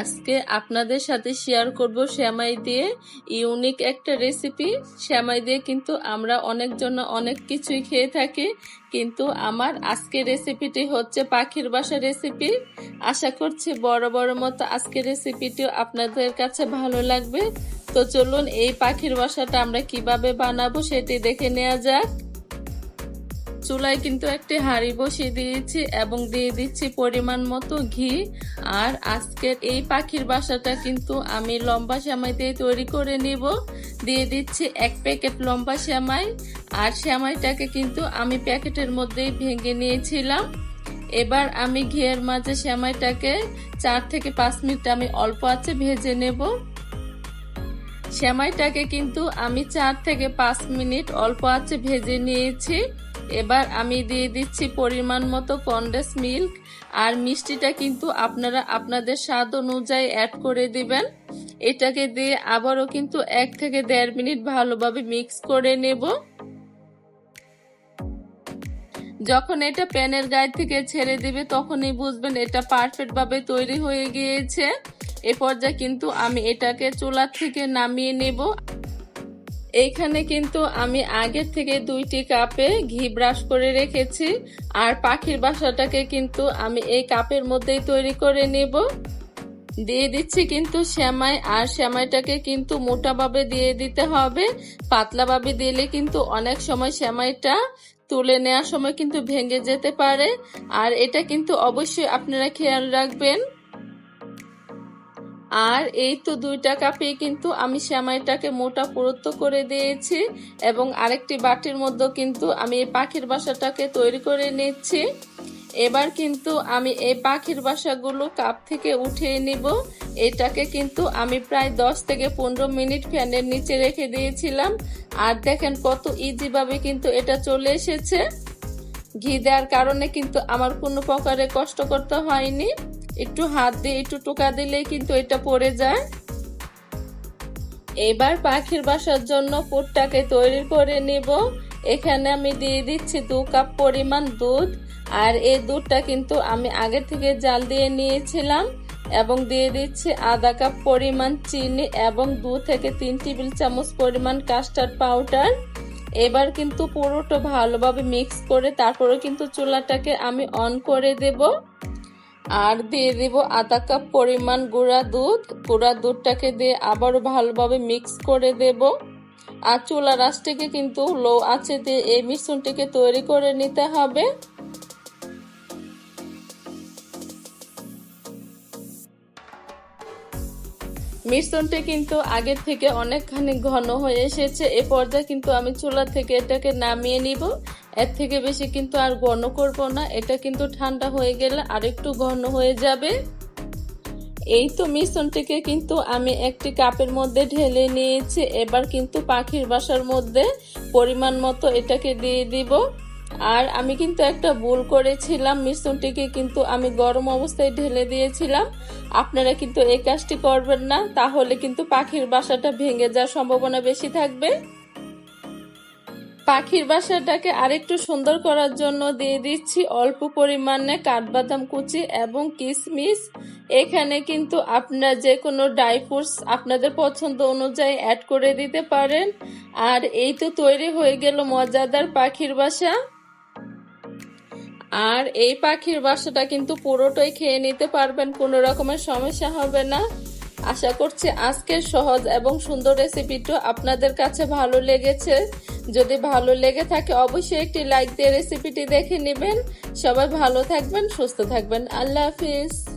আজকে আপনাদের সাথে শেয়ার করব শ্যামাই দিয়ে। ইউনিক একটা রেসিপি শ্যামাই দিয়ে কিন্তু আমরা অনেকজন অনেক কিছুই খেয়ে থাকি। কিন্তু আমার আজকের রেসিপিটি হচ্ছে পাখির বাসা রেসিপি আশা করছি বড় বড় মতো আজকের রেসিপিটিও আপনাদের কাছে ভালো লাগবে। তো চলুন এই পাখির বাসাটা আমরা কীভাবে বানাবো সেটি দেখে নেওয়া যাক। চুলায় কিন্তু একটি হাঁড়ি বসিয়ে দিয়েছি এবং দিয়ে দিচ্ছি পরিমাণ মতো ঘি। আর আজকের এই পাখির বাসাটা কিন্তু আমি লম্বা শ্যামাই দিয়ে তৈরি করে নিব। দিয়ে দিচ্ছি এক প্যাকেট লম্বা শ্যামাই আর শ্যামাইটাকে কিন্তু আমি প্যাকেটের মধ্যেই ভেঙে নিয়েছিলাম। এবার আমি ঘিয়ের মাঝে শ্যামাইটাকে চার থেকে পাঁচ মিনিট আমি অল্প আছে ভেজে নেব। শ্যামাইটাকে কিন্তু আমি চার থেকে পাঁচ মিনিট অল্প আছে ভেজে নিয়েছি। এবার আমি দিয়ে দিচ্ছি পরিমাণ মতো কন্ডেন্স মিল্ক, আর মিষ্টিটা কিন্তু আপনারা আপনাদের স্বাদ অনুযায়ী অ্যাড করে দিবেন। এটাকে দিয়ে আবারও কিন্তু এক থেকে দেড় মিনিট ভালোভাবে মিক্স করে নেব। যখন এটা প্যানের গায়ে থেকে ছেড়ে দিবে, তখনই বুঝবেন এটা পারফেক্ট ভাবে তৈরি হয়ে গিয়েছে। এ পর্যায়ে কিন্তু আমি এটাকে চুলার থেকে নামিয়ে নেব। এইখানে কিন্তু আমি আগের থেকে দুইটি কাপে ঘি ব্রাশ করে রেখেছি। আর পাখির বাসাটাকে কিন্তু আমি এই কাপের মধ্যেই তৈরি করে নেব। দিয়ে দিচ্ছি কিন্তু শ্যামাই আর শ্যামাইটাকে কিন্তু মোটাভাবে দিয়ে দিতে হবে। পাতলাভাবে দিলে কিন্তু অনেক সময় শ্যামাইটা তুলে নেওয়ার সময় কিন্তু ভেঙে যেতে পারে। আর এটা কিন্তু অবশ্যই আপনারা খেয়াল রাখবেন। আর এই তো দুইটা কাপে কিন্তু আমি শ্যামাইটাকে মোটা পুরুত্ব করে দিয়েছি এবং আরেকটি বাটির মধ্যে কিন্তু আমি এই পাখির বাসাটাকে তৈরি করে নিচ্ছি। এবার কিন্তু আমি এই পাখির বাসাগুলো কাপ থেকে উঠিয়ে নিব। এটাকে কিন্তু আমি প্রায় দশ থেকে পনেরো মিনিট ফ্যানের নিচে রেখে দিয়েছিলাম। আর দেখেন কত ইজিভাবে কিন্তু এটা চলে এসেছে। ঘি দেওয়ার কারণে কিন্তু আমার কোনো প্রকারে কষ্ট করতে হয়নি। একটু হাত দিয়ে, একটু টোকা দিলে কিন্তু এটা পড়ে যায়। এবার পাখির বাসার জন্য পুরটাকে তৈরি করে নিব। এখানে আমি দিয়ে দিচ্ছি দু কাপ পরিমাণ দুধ। আর এই দুধটা কিন্তু আমি আগে থেকে জাল দিয়ে নিয়েছিলাম এবং দিয়ে দিচ্ছি আধা কাপ পরিমাণ চিনি এবং দু থেকে তিন টেবিল চামচ পরিমাণ কাস্টার্ড পাউডার। এবার কিন্তু পুরোটা ভালোভাবে মিক্স করে তারপরে কিন্তু চুলাটাকে আমি অন করে দেবো। আর দিয়ে দিব আধা কাপ পরিমাণ গুঁড়া দুধ। গুঁড়া দুধটাকে দিয়ে আবারও ভালোভাবে মিক্স করে দেব। আর চুলা রাসটিকে কিন্তু লো আছে দিয়ে এই মিশ্রণটিকে তৈরি করে নিতে হবে। মিশ্রণটি কিন্তু আগের থেকে অনেকখানি ঘন হয়ে এসেছে। এ পর্যায়ে কিন্তু আমি চুলা থেকে এটাকে নামিয়ে নিব। এর থেকে বেশি কিন্তু আর ঘন করব না। এটা কিন্তু ঠান্ডা হয়ে গেলে আরেকটু ঘন হয়ে যাবে। এই তো মিশ্রণটিকে কিন্তু আমি একটি কাপের মধ্যে ঢেলে নিয়েছি। এবার কিন্তু পাখির বাসার মধ্যে পরিমাণ মতো এটাকে দিয়ে দিব। আর আমি কিন্তু একটা ভুল করেছিলাম মিশ্রণটিকে কিন্তু আমি গরম অবস্থায় ঢেলে দিয়েছিলাম। আপনারা কিন্তু এই কাজটি করবেন না, তাহলে কিন্তু পাখির বাসাটা ভেঙে যাওয়ার সম্ভাবনা বেশি থাকবে। পাখির বাসাটাকে আরেকটু সুন্দর করার জন্য দিয়ে দিচ্ছি অল্প পরিমাণে কাঠবাদাম কুচি এবং কিশমিশ এখানে কিন্তু আপনারা যে কোনো ড্রাই ফ্রুটস আপনাদের পছন্দ অনুযায়ী অ্যাড করে দিতে পারেন। আর এই তো তৈরি হয়ে গেল মজাদার পাখির বাসা। আর এই পাখির বাসাটা কিন্তু পুরোটাই খেয়ে নিতে পারবেন, কোনো রকমের সমস্যা হবে না। আশা করছি আজকের সহজ এবং সুন্দর রেসিপিটা আপনাদের কাছে ভালো লেগেছে। যদি ভালো লেগে থাকে, অবশ্যই একটি লাইক দিয়ে রেসিপিটি দেখে নেবেন। সবাই ভালো থাকবেন, সুস্থ থাকবেন। আল্লাহ হাফিজ।